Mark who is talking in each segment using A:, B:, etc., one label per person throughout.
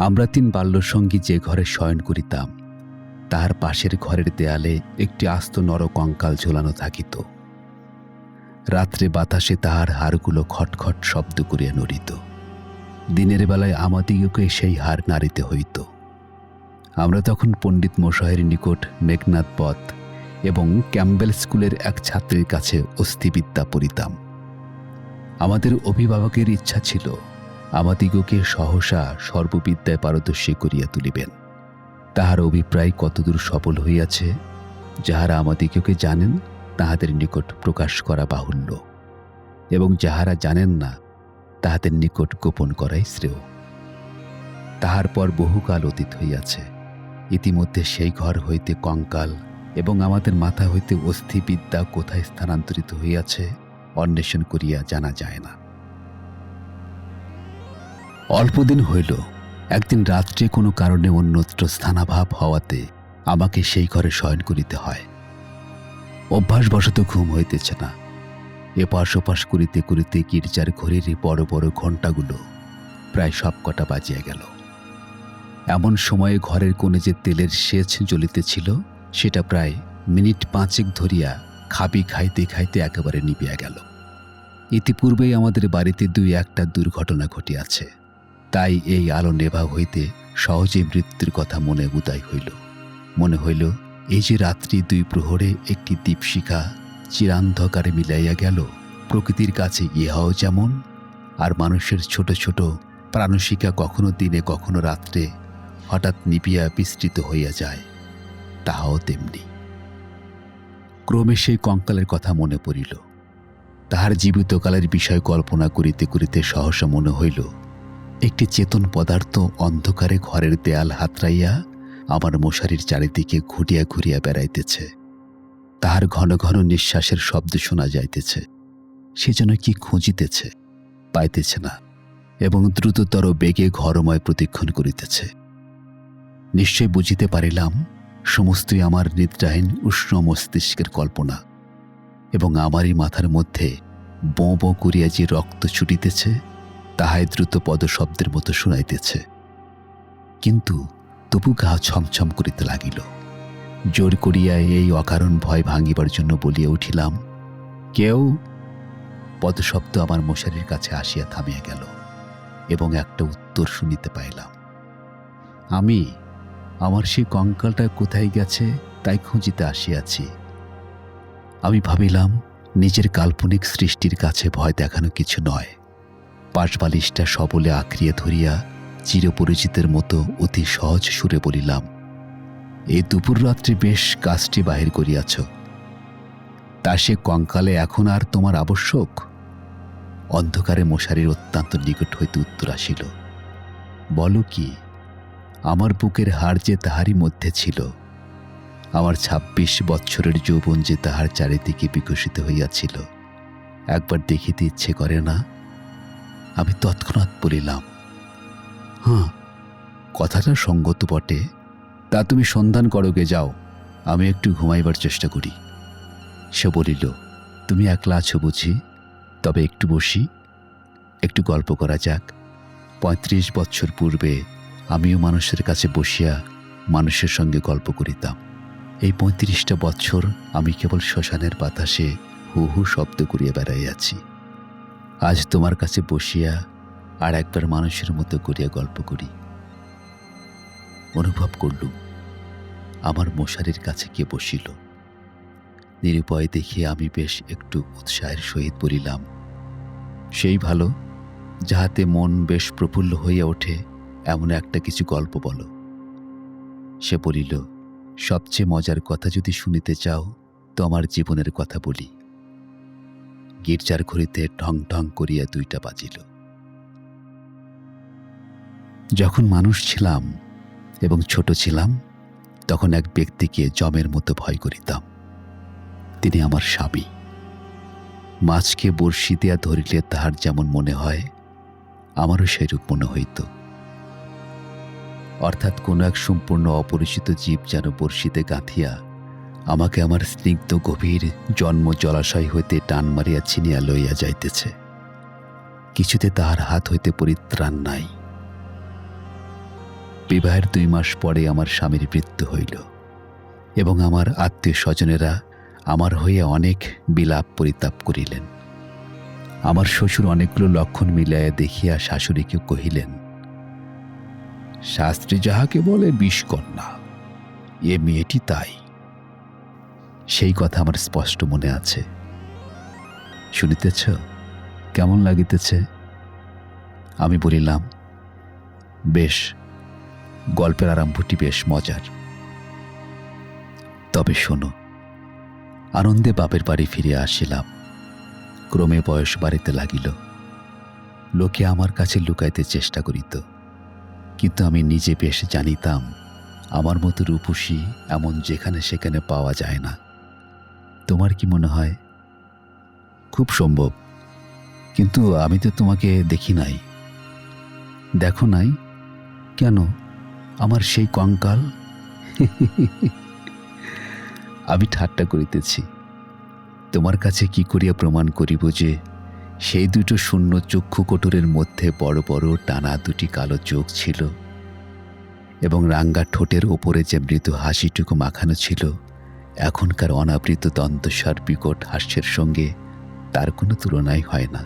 A: আমরা তিন বাল্যসঙ্গী যে ঘরে শয়ন করিতাম, তাহার পাশের ঘরের দেয়ালে একটি আস্ত নর কঙ্কাল ঝোলানো থাকিত। রাত্রে বাতাসে তাহার হাড়গুলো খটখট শব্দ করিয়া নড়িত। দিনের বেলায় আমাদিগকে সেই হার নাড়িতে হইত। আমরা তখন পণ্ডিত মশাহের নিকট মেঘনাথ পথ এবং ক্যাম্বেল স্কুলের এক ছাত্রীর কাছে অস্থিবিদ্যা পড়িতাম। আমাদের অভিভাবকের ইচ্ছা ছিল আমাদিগকে সহসা সর্ববিদ্যায় পারদর্শী করিয়া তুলিবেন। তাহার অভিপ্রায় কতদূর সফল হইয়াছে, যাহারা আমাদিগকে জানেন, তাহাদের নিকট প্রকাশ করা বাহুল্য। এবং যাহারা জানেন না, তাহাদের নিকট গোপন করাই শ্রেয়। তাহার পর বহুকাল অতীত হইয়াছে। ইতিমধ্যে সেই ঘর হইতে কঙ্কাল এবং আমাদের মাথা হইতে অস্থিবিদ্যা কোথায় স্থানান্তরিত হইয়াছে, অন্বেষণ করিয়া জানা যায় না। অল্পদিন হইল। একদিন রাত্রে কোনো কারণে অন্যত্র স্থানাভাব হওয়াতে আমাকে সেই ঘরে শয়ন করিতে হয়। অভ্যাসবশত ঘুম হইতেছে না। এপাশ ওপাশ করিতে করিতে গির্জার ঘরের বড় বড় ঘণ্টাগুলো প্রায় সব কটা বাজিয়া গেল। এমন সময়ে ঘরের কোণে যে তেলের সেচ জ্বলিতেছিল, সেটা প্রায় মিনিট পাঁচেক ধরিয়া খাবি খাইতে খাইতে একেবারে নিবিয়া গেল। ইতিপূর্বেই আমাদের বাড়িতে দুই একটা দুর্ঘটনা ঘটিয়াছে। তাই এই আলো নেভা হইতে সহজে মৃত্যুর কথা মনে উদয় হইল। মনে হইল, এই যে রাত্রি দুই প্রহরে একটি দীপশিখা চিরান্ধকারে মিলাইয়া গেল, প্রকৃতির কাছে ইহাও যেমন, আর মানুষের ছোট ছোট প্রাণশিকা কখনো দিনে কখনো রাত্রে হঠাৎ নিপিয়া বিস্তৃত হইয়া যায়, তাহাও তেমনি। ক্রমে সেই কঙ্কালের কথা মনে পড়িল। তাহার জীবিতকালের বিষয় কল্পনা করিতে করিতে সহসা মনে হইল একটি চেতন পদার্থ অন্ধকারে ঘরের দেয়াল হাতড়াইয়া আমার মশারির চারিদিকে ঘুরিয়া ঘুরিয়া বেড়াইতেছে। তাহার ঘন ঘন নিঃশ্বাসের শব্দ শোনা যাইতেছে। সে যেন কি খুঁজিতেছে, পাইতেছে না এবং দ্রুততর বেগে ঘরময় প্রতীক্ষণ করিতেছে। নিশ্চয় বুঝিতে পারিলাম, সমস্তই আমার নিদ্রাহীন উষ্ণ মস্তিষ্কের কল্পনা এবং আমারই মাথার মধ্যে বোঁ বোঁ করিয়া যে রক্ত ছুটিতেছে তাহাই দ্রুত পদশব্দের মতো শুনাইতেছে। কিন্তু তবু গা ছমছম করিতে লাগিল। জোর করিয়া এই অকারণ ভয় ভাঙিবার জন্য বলিয়া উঠিলাম, কেউ? পদশব্দ আমার মশারির কাছে আসিয়া থামিয়া গেল এবং একটা উত্তর শুনিতে পাইলাম, আমি, আমার সেই কঙ্কালটা কোথায় গেছে তাই খুঁজিতে আসিয়াছি। আমি ভাবিলাম, নিজের কাল্পনিক সৃষ্টির কাছে ভয় দেখানো কিছু নয়। পাশবালিশটা সবলে আঁকড়িয়ে ধরিয়া চিরপরিচিতের মতো অতি সহজ সুরে বলিলাম এই দুপুর রাত্রি বেশ কাজটি বাহির করিয়াছ। তা সে কঙ্কালে এখন আর তোমার আবশ্যক? অন্ধকারে মশারির অত্যন্ত নিকট হইতে উত্তর আসিল, বলো কি, আমার বুকের হার যে তাহারই মধ্যে ছিল, আমার ছাব্বিশ বৎসরের যৌবন যে তাহার চারিদিকে বিকশিত হইয়াছিল, একবার দেখিতে ইচ্ছে করে না? আমি তৎক্ষণাৎ বলিলাম হ্যাঁ কথাটা সঙ্গত বটে। তা তুমি সন্ধান করোগে, যাও, আমি একটু ঘুমাইবার চেষ্টা করি। সে বলিল, তুমি একলা আছো বুঝি? তবে একটু বসি, একটু গল্প করা যাক। পঁয়ত্রিশ বছর পূর্বে আমিও মানুষের কাছে বসিয়া মানুষের সঙ্গে গল্প করিতাম। এই পঁয়ত্রিশটা বছর আমি কেবল শ্মশানের বাতাসে হু হু শব্দ করিয়া বেড়াইয়াছি। আজ তোমার কাছে বসিয়া আর একবার মানুষের মতো করিয়া গল্প করি। অনুভব করলুম, আমার মশারির কাছে কে বসিল। নিরুপায় দেখিয়ে আমি বেশ একটু উৎসাহের সহিত বলিলাম, সেই ভালো, যাহাতে মন বেশ প্রফুল্ল হইয়া ওঠে, এমন একটা কিছু গল্প বলো। সে বলিল, সবচেয়ে মজার কথা যদি শুনিতে চাও তো আমার জীবনের কথা বলি। গির্জার ঘড়িতে ঢং ঢং করিয়া দুইটা বাজিল। যখন মানুষ ছিলাম এবং ছোট ছিলাম, তখন এক ব্যক্তিকে জমের মতো ভয় করিতাম। তিনি আমার স্বামী। মাছকে বড়শি দেয়া ধরিলে তাহার যেমন মনে হয়, আমারও সেরূপ মনে হইত। অর্থাৎ কোনো এক সম্পূর্ণ অপরিচিত জীব যেন বড়শিতে গাঁথিয়া আমাকে আমার স্নিগ্ধ গভীর জন্ম জলাশয় হইতে টান মারিয়া ছিনিয়া লইয়া যাইতেছে। কিছুতে তাহার হাত হইতে পরিত্রাণ নাই। বিবাহের দুই মাস পরে আমার স্বামীর মৃত্যু হইল এবং আমার আত্মীয় স্বজনেরা আমার হইয়া অনেক বিলাপ পরিতাপ করিলেন। আমার শ্বশুর অনেকগুলো লক্ষণ মিলাইয়া দেখিয়া শাশুড়িকে কহিলেন, শাস্ত্রী যাহাকে বলে বিষকন্যা এ মেয়েটি তাই। সেই কথা আমার স্পষ্ট মনে আছে। শুনিতেছ? কেমন লাগিতেছে? আমি বলিলাম, বেশ, গল্পের আরম্ভটি বেশ মজার। তবে শোনো, আনন্দে বাপের বাড়ি ফিরে আসিলাম। ক্রমে বয়স বাড়িতে লাগিল। লোকে আমার কাছে লুকাইতে চেষ্টা করিত। কিন্তু আমি নিজে বেশ জানিতাম, আমার মতো রূপসী এমন যেখানে সেখানে পাওয়া যায় না। তোমার কি মনে হয়? খুব সম্ভব। কিন্তু আমি তো তোমাকে দেখি নাই। দেখো নাই? কেন? আমার সেই কঙ্কাল? আমি ঠাট্টা করিতেছি। তোমার কাছে কি করিয়া প্রমাণ করিব যে, সেই দুটো শূন্য চক্ষু কোটরের মধ্যে বড় বড় টানা দুটি কালো চোখ ছিল এবং রাঙ্গা ঠোঁটের ওপরে যে মৃদু হাসিটুকু মাখানো ছিল এখনকার অনাবৃত দন্তস্বর বিকট হাস্যের সঙ্গে তার কোনো তুলনাই হয় না।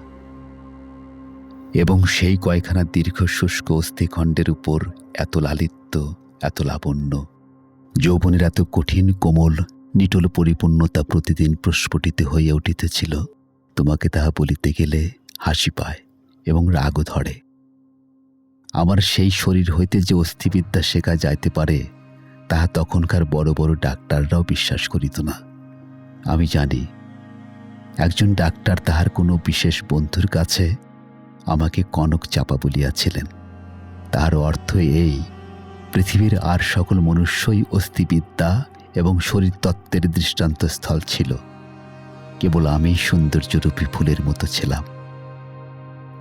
A: এবং সেই কয়খানা দীর্ঘ শুষ্ক অস্থিখণ্ডের উপর এত লালিত্য, এত লাবণ্য, যৌবনের এত কঠিন, কোমল, নিটল পরিপূর্ণতা প্রতিদিন প্রস্ফুটিত হইয়া উঠিতেছিল, তোমাকে তাহা বলিতে গেলে হাসি পায় এবং রাগও ধরে। আমার সেই শরীর হইতে যে অস্থিবিদ্যা শেখা যাইতে পারে তাহা তখনকার বড় বড় ডাক্তাররাও বিশ্বাস করিত না। আমি জানি, একজন ডাক্তার তাহার কোনো বিশেষ বন্ধুর কাছে আমাকে কনক চাপা বলিয়াছিলেন। তাহার অর্থ এই, পৃথিবীর আর সকল মনুষ্যই অস্থিবিদ্যা এবং শরীরতত্ত্বের দৃষ্টান্ত স্থল ছিল। কেবল আমি সৌন্দর্যরূপী ফুলের মতো ছিলাম।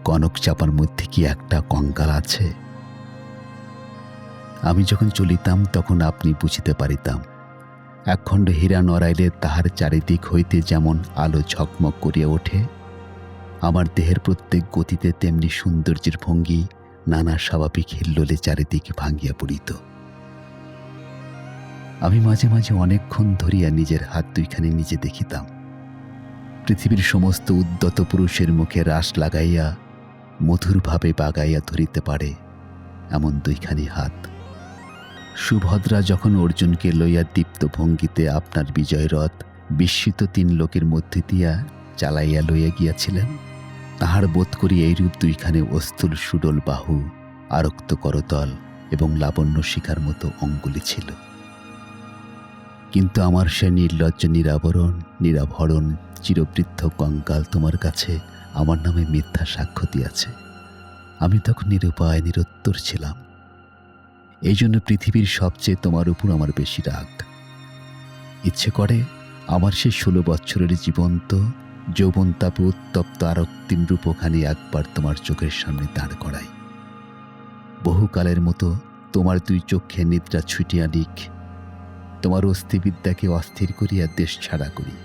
A: কনক চাপার মধ্যে কি একটা কঙ্কাল আছে? আমি যখন চলিতাম, তখন আপনি বুঝিতে পারিতাম। একখণ্ড হীরা নড়াইলে তাহার চারিদিক হইতে যেমন আলো ঝকমক করিয়া ওঠে, আমার দেহের প্রত্যেক গতিতে তেমনি সৌন্দর্যের ভঙ্গি, নানা স্বাভাবিক হিল্লোলে চারিদিক ভাঙ্গিয়া পড়িত। আমি মাঝে মাঝে অনেকক্ষণ ধরিয়া নিজের হাত দুইখানি নিজে দেখিতাম। পৃথিবীর সমস্ত উদ্যত পুরুষের মুখে রাস লাগাইয়া, মধুরভাবে বাগাইয়া ধরিতে পারে, এমন দুইখানি হাত। সুভদ্রা যখন অর্জুনকে লইয়া দীপ্ত ভঙ্গিতে আপনার বিজয় রথ বিস্মিত তিন লোকের মধ্যে দিয়া চালাইয়া লইয়া গিয়াছিলেন, তাহার বোধ করি এইরূপ দুইখানে অস্থুল সুডল বাহু আরক্ত করতল এবং লাবণ্য শিখার মতো অঙ্গুলি ছিল। কিন্তু আমার সে নির্লজ্জ নিরাবরণ, নিরাভরণ, চিরবৃদ্ধ কঙ্কাল তোমার কাছে আমার নামে মিথ্যা সাক্ষ্য দিয়াছে। আমি তখন নিরুপায়, নিরত্তর ছিলাম। এই জন্য পৃথিবীর সবচেয়ে তোমার উপর আমার বেশি রাগ। ইচ্ছে করে আমার সেই ষোলো বছরের জীবন্ত যৌবন তাপে উত্তপ্ত আরক্তিম রূপখানি একবার তোমার চোখের সামনে দাঁড় করাই। বহুকালের মতো তোমার দুই চোখে নিদ্রা ছুটিয়া নিক তোমার অস্থিবিদ্যাকে অস্থির করিয়া দেশ ছাড়া করি।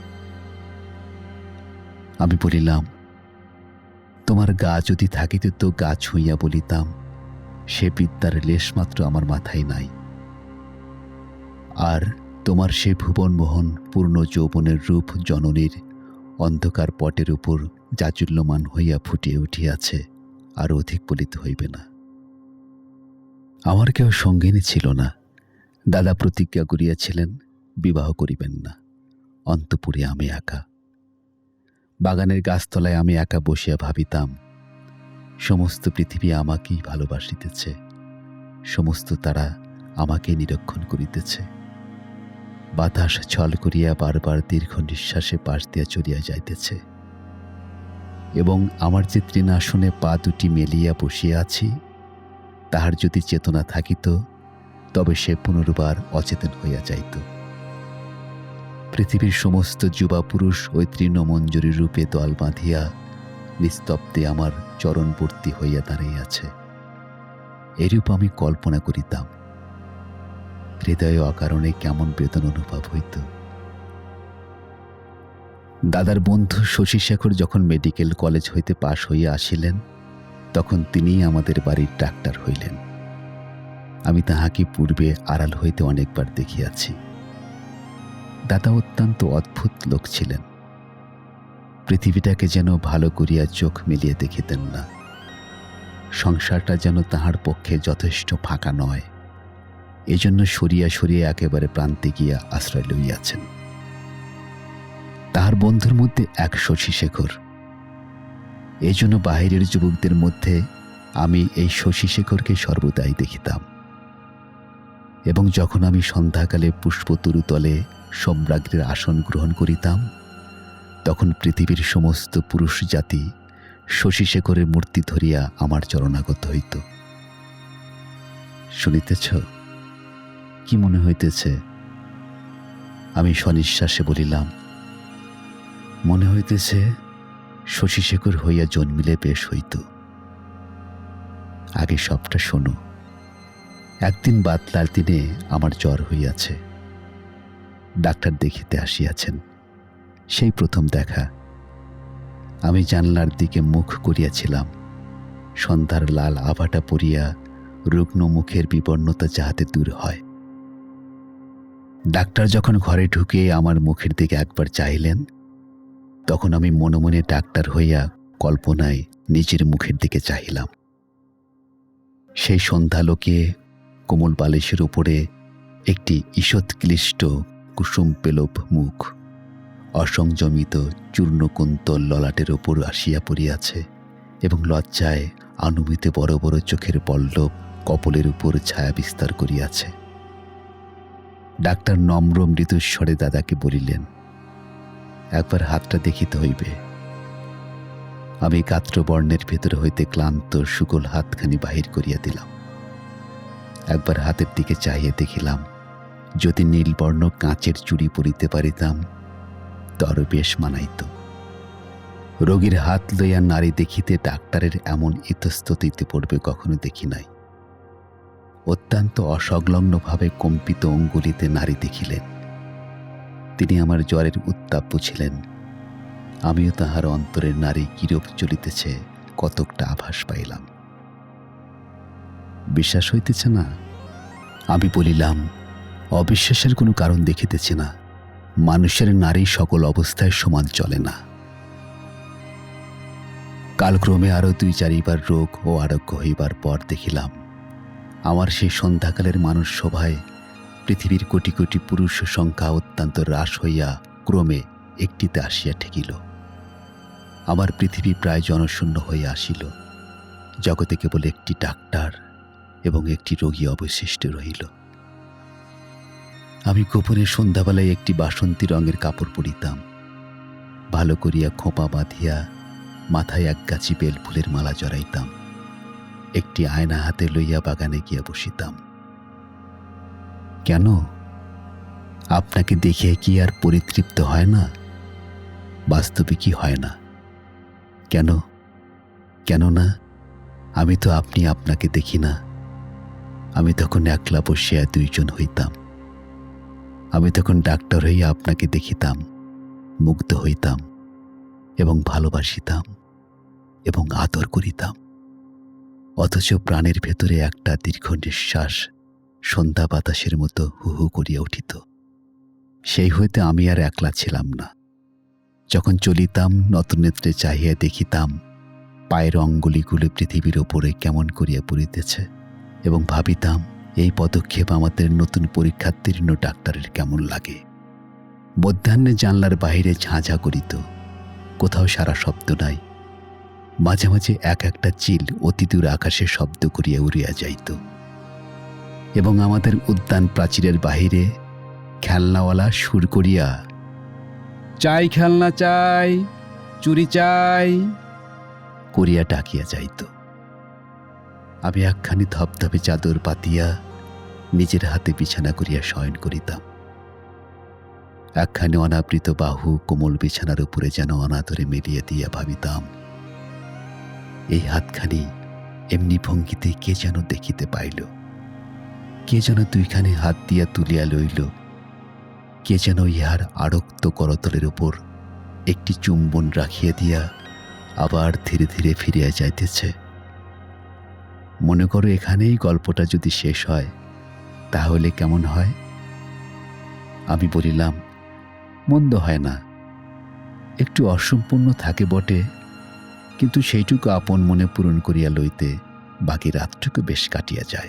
A: আমি বলিলাম, তোমার গা যদি থাকিতে তো গা ছুঁইয়া বলিতাম সে বিদ্যার লেশমাত্র আমার মাথায় নাই। আর তোমার সে ভুবনমোহন পূর্ণ যৌবনের রূপ জননীর অন্ধকার পটের উপর জাচুল্যমান হইয়া ফুটিয়ে উঠিয়াছে, আর অধিক বলিতে হইবে না। আমার কেউ সঙ্গিনী ছিল না, দাদা প্রতিজ্ঞা করিয়াছিলেন, বিবাহ করিবেন না, অন্তপুরে আমি একা। বাগানের গাছতলায় আমি একা বসিয়া ভাবিতাম সমস্ত পৃথিবী আমাকেই ভালোবাসিতেছে। সমস্ত তারা আমাকে নিরক্ষণ করিতেছে। বাতাস ছল করিয়া বারবার দীর্ঘ নিঃশ্বাসে পাশ দিয়া চলিয়া যাইতেছে। এবং আমার যে তৃণাসনে পা দুটি মেলিয়া বসিয়া আছি, তাহার যদি চেতনা থাকিত, তবে সে পুনর্বার অচেতন হইয়া যাইত। পৃথিবীর সমস্ত যুবা পুরুষ ওই তৃণমঞ্জুরি রূপে দল বাঁধিয়া নিস্তব্ধে আমার চরণবর্তী হইয়া দাঁড়াইয়াছে। এরূপ আমি কল্পনা করিতাম। হৃদয়ে অকারণে কেমন বেদন অনুভব হইত। দাদার বন্ধু শশীশেখর যখন মেডিকেল কলেজ হইতে পাশ হইয়া আসিলেন, তখন তিনিই আমাদের বাড়ির ডাক্তার হইলেন। আমি তাহাকে পূর্বে আড়াল হইতে অনেকবার দেখিয়াছি। দাদা অত্যন্ত অদ্ভুত লোক ছিলেন। পৃথিবীটাকে যেন ভালো করিয়া চোখ মিলিয়ে দেখিতেন না। সংসারটা যেন তাহার পক্ষে যথেষ্ট ফাঁকা নয়। এজন্য সরিয়া সরিয়া একেবারে প্রান্তে গিয়া আশ্রয় লইয়াছেন। তাহার বন্ধুর মধ্যে এক শশী শেখর। এই জন্য বাহিরের যুবকদের মধ্যে আমি এই শশী শেখরকে সর্বদাই দেখিতাম। এবং যখন আমি সন্ধ্যাকালে পুষ্পতরুতলে সম্রাজ্ঞের আসন গ্রহণ করিতাম তখন পৃথিবীর সমস্ত পুরুষ জাতি শশী শেখরের মূর্তি ধরিয়া আমার চরণাগত হইত। শুনিতেছ? কি মনে হইতেছে? আমি স্বনিশ্বাসে বলিলাম, মনে হইতেছে শশী শেখর হইয়া জন্মিলে বেশ হইত। আগে সবটা শোনো, একদিন বাতলার দিনে আমার জ্বর হইয়াছে। ডাক্তার দেখিতে আসিয়াছেন। সেই প্রথম দেখা। আমি জানলার দিকে মুখ করিয়াছিলাম। সন্ধ্যার লাল আভাটা পড়িয়া রুগ্ন মুখের বিবর্ণতা যাহাতে দূর হয়। ডাক্তার যখন ঘরে ঢুকে আমার মুখের দিকে একবার চাইলেন তখন আমি মনে মনে ডাক্তার হইয়া কল্পনায় নিজের মুখের দিকে চাহিলাম। সেই সন্ধ্যালোকে কোমল বালিশের উপরে একটি ঈষৎক্লিষ্ট কুসুম পেলব মুখ অসংযমিত চূর্ণকুন্তল ললাটের ওপর আসিয়া পড়িয়াছে এবং লজ্জায় আনুমিতে বড় বড় চোখের পল্লব কপলের উপর ছায়া বিস্তার করিয়াছে। ডাক্তার নম্র মৃদুস্বরে দাদাকে বলিলেন, একবার হাতটা দেখিতে হইবে। আমি কাত্র বর্ণের ভেতর হইতে ক্লান্ত সুকল হাতখানি বাহির করিয়া দিলাম। একবার হাতের দিকে চাহিয়া দেখিলাম, যদি নীলবর্ণ কাঁচের চুড়ি পরিতে পারিতাম তর বেশ মানাইত। রোগীর হাত লইয়া নারী দেখিতে ডাক্তারের এমন ইতস্ততিতে পড়বে কখনো দেখি নাই। অত্যন্ত অসংলগ্নভাবে কম্পিত অঙ্গুলিতে নারী দেখিলেন। তিনি আমার জ্বরের উত্তাপ বুঝিলেন। আমিও তাহার অন্তরের নারী কিরূপ চলিতেছে, কতকটা আভাস পাইলাম। বিশ্বাস হইতেছে না, আমি বলিলাম, অবিশ্বাসের কোনো কারণ দেখিতেছি না। মানুষের নারী সকল অবস্থায় সমান চলে না। কালক্রমে আরও দুই চারিবার রোগ ও আরোগ্য হইবার পর দেখিলাম, আমার সেই সন্ধ্যাকালের মানুষ সভায় পৃথিবীর কোটি কোটি পুরুষ সংখ্যা অত্যন্ত হ্রাস হইয়া ক্রমে একটিতে আসিয়া ঠেকিল। আমার পৃথিবী প্রায় জনশূন্য হইয়া আসিল। জগতে কেবল একটি ডাক্তার এবং একটি রোগী অবশিষ্ট রহিল। আমি গোপনে সন্ধ্যাবেলায় একটি বাসন্তী রঙের কাপড় পরিতাম। ভালো করিয়া খোঁপা বাঁধিয়া মাথায় এক গাছি বেল ফুলের মালা জড়াইতাম। একটি আয়না হাতে লইয়া বাগানে গিয়া বসিতাম। কেন? আপনাকে দেখে কি আর পরিতৃপ্ত হয় না? বাস্তবে কি হয় না? কেন? কেন না আমি তো আপনি আপনাকে দেখি না। আমি তখন একলা বসিয়া দুইজন হইতাম। আমি তখন ডাক্তার হইয়া আপনাকে দেখিতাম, মুগ্ধ হইতাম এবং ভালোবাসিতাম এবং আদর করিতাম। অথচ প্রাণের ভেতরে একটা দীর্ঘ নিঃশ্বাস সন্ধ্যা বাতাসের মতো হু হু করিয়া উঠিত। সেই হইতে আমি আর একলা ছিলাম না। যখন চলিতাম নতনেত্রে চাহিয়া দেখিতাম, পায়ের অঙ্গুলিগুলো পৃথিবীর ওপরে কেমন করিয়া পড়িতেছে এবং ভাবিতাম এই পদক্ষেপ আমাদের নতুন পরীক্ষার্থীর্ণ ডাক্তারের কেমন লাগে? মধ্যাহ্নে জানলার বাহিরে ঝাঁঝা করিত। কোথাও সারা শব্দ নাই। মাঝে মাঝে এক একটা চিল অতিদূর আকাশে শব্দ করিয়া উড়িয়া যাইত। এবং আমাদের উদ্যান প্রাচীরের বাহিরে খেলনাওয়ালা সুর করিয়া,
B: চাই খেলনা চাই, চুরি চাই,
A: করিয়া ডাকিয়া যাইত। আমি একখানি ধপধপে চাদর পাতিয়া নিজের হাতে বিছানা করিয়া শয়ন করিতাম। একখানি অনাবৃত বাহু কোমল বিছানার উপরে যেন অনাদরে মেলিয়ে দিয়া ভাবিতাম, এই হাতখানি এমনি ভঙ্গিতে কে যেন দেখিতে পাইল, কে যেন দুইখানি হাত দিয়া তুলিয়া লইল, কে যেন ইহার আরক্ত করতলের উপর একটি চুম্বন রাখিয়া দিয়া আবার ধীরে ধীরে ফিরিয়া যাইতেছে। মনে করো এখানেই গল্পটা যদি শেষ হয় তাহলে কেমন হয়? আমি বলিলাম, মন্দ হয় না। একটু অসম্পূর্ণ থাকে বটে, কিন্তু সেইটুকু আপন মনে পূরণ করিয়া লইতে বাকি রাতটুকু বেশ কাটিয়া যায়।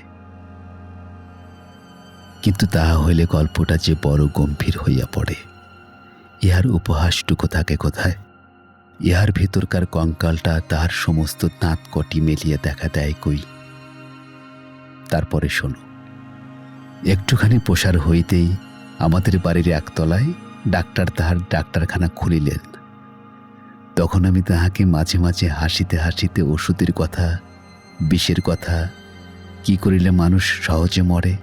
A: কিন্তু তাহা হইলে গল্পটা যে বড় গম্ভীর হইয়া পড়ে। ইহার উপহাসটুকু থাকে কোথায়? ইহার ভিতরকার কঙ্কালটা তাহার সমস্ত দাঁত কটি মেলিয়ে দেখা দেয় কই? তারপরে শোনো। একটুখানি প্রসার হইতেই আমাদের বাড়ির একতলায় ডাক্তার তাহার ডাক্তারখানা খুলিলেন। তখন আমি তাহাকে মাঝে মাঝে হাসিতে হাসিতে ওষুধের কথা, বিষের কথা, কি করিলে মানুষ সহজে মরে,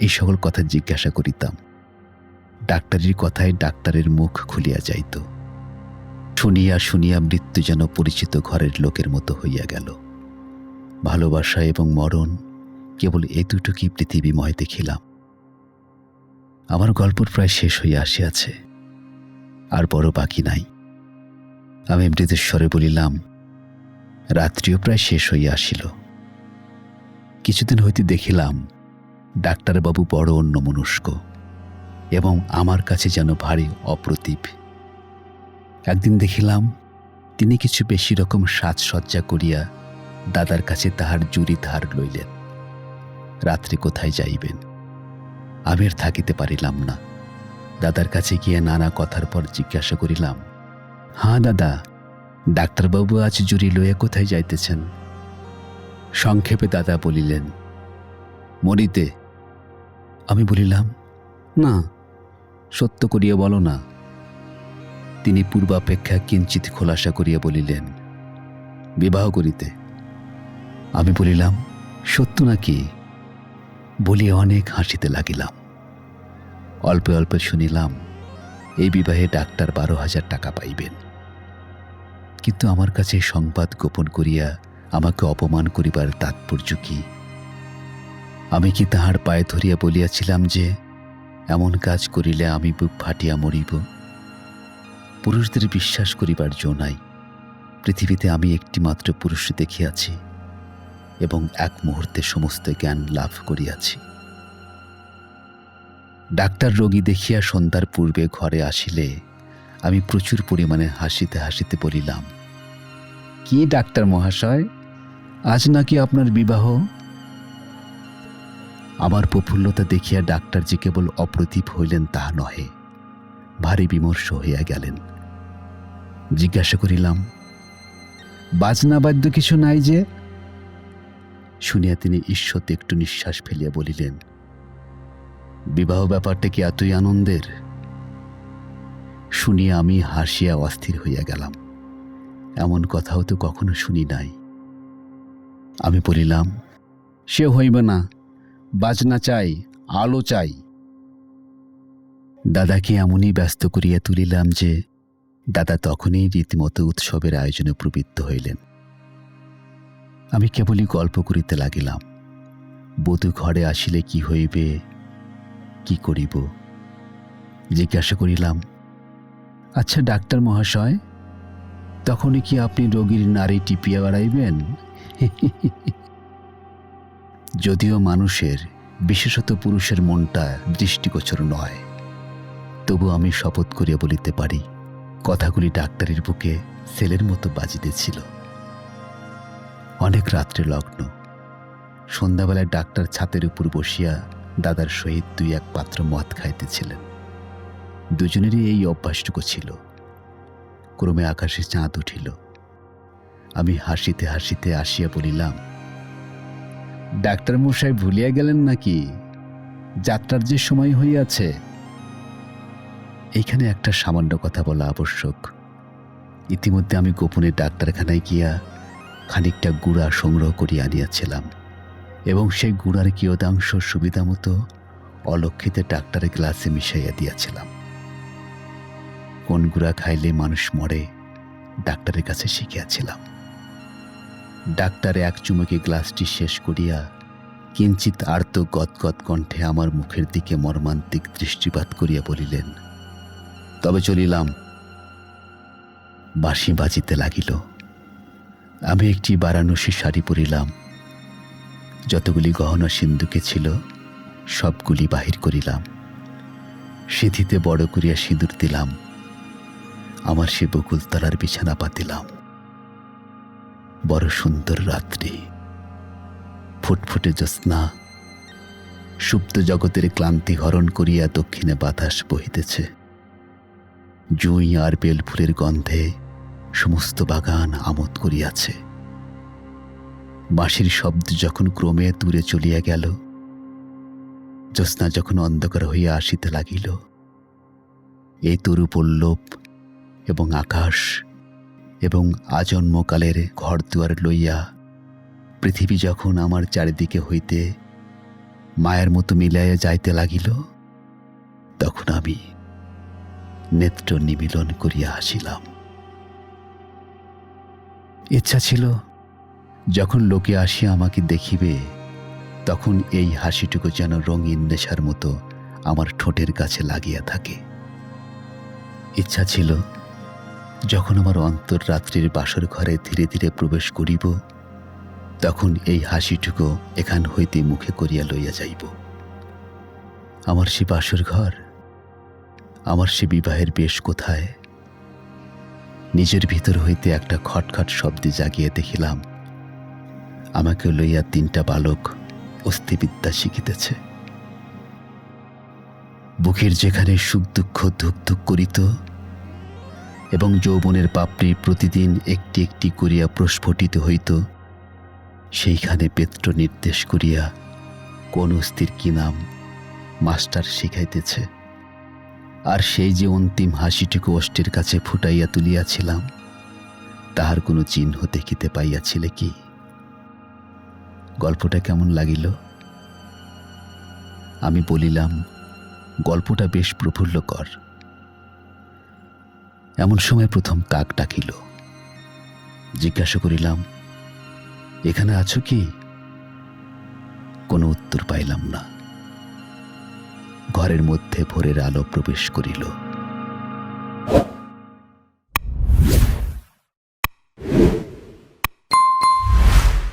A: এই সকল কথা জিজ্ঞাসা করিতাম। ডাক্তারের কথায় ডাক্তারের মুখ খুলিয়া যাইত। শুনিয়া শুনিয়া মৃত্যু যেন পরিচিত ঘরের লোকের মতো হইয়া গেল। ভালোবাসা এবং মরণ কেবল এ দুটুকি পৃথিবীময় দেখিলাম। আমার গল্প প্রায় শেষ হইয়া আসিয়াছে, আর বড় বাকি নাই। আমি মৃতেশ্বরে বলিলাম, রাত্রিও প্রায় শেষ হইয়া আসিল। কিছুদিন হইতে দেখিলাম, ডাক্তারবাবু বড় অন্যমনস্ক এবং আমার কাছে যেন ভারী অপ্রতিভ। একদিন দেখিলাম, তিনি কিছু বেশি রকম সাজসজ্জা করিয়া দাদার কাছে তাহার জুরি ধার লইলেন। রাত্রে কোথায় যাইবেন? আমি আর থাকিতে পারিলাম না। দাদার কাছে গিয়ে নানা কথার পর জিজ্ঞাসা করিলাম, হাঁ দাদা, ডাক্তারবাবু আজ জুরি লইয়া কোথায় যাইতেছেন? সংক্ষেপে দাদা বলিলেন, মরিতে। আমি বলিলাম, না, সত্য করিয়া বলো না। তিনি পূর্বাপেক্ষা কিঞ্চিত খোলাসা করিয়া বলিলেন, বিবাহ করিতে। আমি বলিলাম, সত্য নাকি? বলিয়া অনেক হাসিতে লাগিলাম। অল্পে অল্পে শুনিলাম, এই বিবাহে ডাক্তার বারো হাজার টাকা পাইবেন। কিন্তু আমার কাছে সংবাদ গোপন করিয়া আমাকে অপমান করিবার তাৎপর্য কি? আমি কি তাহার পায়ে ধরিয়া বলিয়াছিলাম যে, এমন কাজ করিলে আমি বুক ফাটিয়া মরিব? পুরুষদের বিশ্বাস করিবার জো নাই। পৃথিবীতে আমি একটিমাত্র পুরুষ দেখিয়াছি। এবং এক মুহূর্তে সমস্ত জ্ঞান লাভ করিয়াছি। ডাক্তার রোগী দেখিয়া সন্ধ্যার পূর্বে ঘরে আসিলে আমি প্রচুর পরিমাণে হাসিতে হাসিতে বলিলাম, কি ডাক্তার মহাশয়? আজ নাকি আপনার বিবাহ? আমার প্রফুল্লতা দেখিয়া ডাক্তার যে কেবল অপ্রতিভ হইলেন তাহা নহে, ভারী বিমর্ষ হইয়া গেলেন। জিজ্ঞাসা করিলাম, বাজনা বাদ্য কিছু নাই যে? শুনিয়া তিনি ঈশ্বরতে একটু নিঃশ্বাস ফেলিয়া বলিলেন, বিবাহ ব্যাপারটা কি এতই আনন্দের? শুনিয়া আমি হাসিয়া অস্থির হইয়া গেলাম। এমন কথাও তো কখনো শুনি নাই। আমি বলিলাম, সে হইবে না, বাজনা চাই, আলো চাই। দাদাকে এমনই ব্যস্ত করিয়া তুলিলাম যে, দাদা তখনই রীতিমতো উৎসবের আয়োজনে প্রবৃত্ত হইলেন। আমি কেবলই গল্প করিতে লাগিলাম। বধূ ঘরে আসিলে কি হইবে, কি করিব? জিজ্ঞাসা করিলাম আচ্ছা ডাক্তার মহাশয়, তখনই কি আপনি রোগীর নারী টিপিয়া বেড়াইবেন? যদিও মানুষের, বিশেষত পুরুষের মনটা দৃষ্টিগোচর নয়, তবু আমি শপথ করিয়া বলিতে পারি, কথাগুলি ডাক্তারের বুকে সেলের মতো বাজিতেছিল। অনেক রাত্রে লগ্ন। সন্ধ্যাবেলায় ডাক্তার ছাতের উপর বসিয়া দাদার সহিত দুই এক পাত্র মদ খাইতেছিলেন। দুজনেরই এই অভ্যাসটুকু ছিল। ক্রমে আকাশে চাঁদ উঠিল। আমি হাসিতে হাসিতে আসিয়া বলিলাম ডাক্তার মশাই ভুলিয়া গেলেন নাকি? যাত্রার যে সময় হইয়াছে। এইখানে একটা সামান্য কথা বলা আবশ্যক। ইতিমধ্যে আমি গোপনে ডাক্তারখানায় গিয়া খানিকটা গুড়া সংগ্রহ করিয়া আনিয়াছিলাম এবং সেই গুড়ার কিয়দাংশ সুবিধা মতো অলক্ষিতে ডাক্তারের গ্লাসে মিশাইয়া দিয়াছিলাম। কোন গুড়া খাইলে মানুষ মরে, ডাক্তারের কাছে শিখিয়াছিলাম। ডাক্তারে এক চুমুকে গ্লাসটি শেষ করিয়া কিঞ্চিত আর্ত গদগদ কণ্ঠে আমার মুখের দিকে মর্মান্তিক দৃষ্টিপাত করিয়া বলিলেন, তবে চলিলাম। বাঁশি বাজিতে লাগিল। আমি একটি বারাণসী শাড়ি পরিলাম। যতগুলি গহনা সিন্ধুকে ছিল, সবগুলি বাহির করিলাম। সিঁথিতে বড় করিয়া সিঁদুর দিলাম। আমার সে বকুলতলার বিছানা পাতিলাম। বড় সুন্দর রাত্রি। ফুটফুটে জ্যোৎস্না। সুপ্ত জগতের ক্লান্তি হরণ করিয়া দক্ষিণে বাতাস বহিতেছে। জুঁই আর বেলফুলের গন্ধে সমস্ত বাগান আমোদ করিয়াছে। বাঁশির শব্দ যখন ক্রমে দূরে চলিয়া গেল, জ্যোৎস্না যখন অন্ধকার হইয়া আসিতে লাগিল এই তরু পল্লব এবং আকাশ এবং আজন্মকালের ঘরদুয়ার লইয়া পৃথিবী যখন আমার চারিদিকে হইতে মায়ের মতো মিলাইয়া যাইতে লাগিল, তখন আমি নেত্র নিমিলন করিয়া হাসিলাম ইচ্ছা ছিল, যখন লোকে আসিয়া আমাকে দেখিবে, তখন এই হাসিটুকু যেন রঙিন নেশার মতো আমার ঠোঁটের কাছে লাগিয়া থাকে। ইচ্ছা ছিল, যখন আমার অন্তর রাত্রির বাসর ঘরে ধীরে ধীরে প্রবেশ করিব, তখন এই হাসিটুকু এখান হইতে মুখে করিয়া লইয়া যাইব। আমার সে বাসর ঘর, আমার সে বিবাহের বেশ কোথায় নিজের ভিতর হইতে একটা খটখট শব্দে জাগিয়ে দেখিলাম আমাকে লইয়া তিনটা বালক অস্থিবিদ্যা শিখিতেছে। বুকের যেখানে সুখ দুঃখ ধুক ধুক করিত এবং যৌবনের পাপড়ি প্রতিদিন একটি একটি করিয়া প্রস্ফুটিত হইত, সেইখানে পেত্র নির্দেশ করিয়া কোন অস্থির কি নাম মাস্টার শিখাইতেছে। আর সেই যে অন্তিম হাসিটুকু অষ্টের কাছে ফুটাইয়া তুলিয়াছিলাম, তাহার কোনো চিহ্ন দেখিতে পাইয়াছিলে কি? গল্পটা কেমন লাগিল? আমি বলিলাম, গল্পটা বেশ প্রফুল্লকর। এমন সময় প্রথম কাক ডাকিল। জিজ্ঞাসা করিলাম, এখানে আছো কি? কোনো উত্তর পাইলাম না। ঘরের মধ্যে ভোরের আলো প্রবেশ করিল।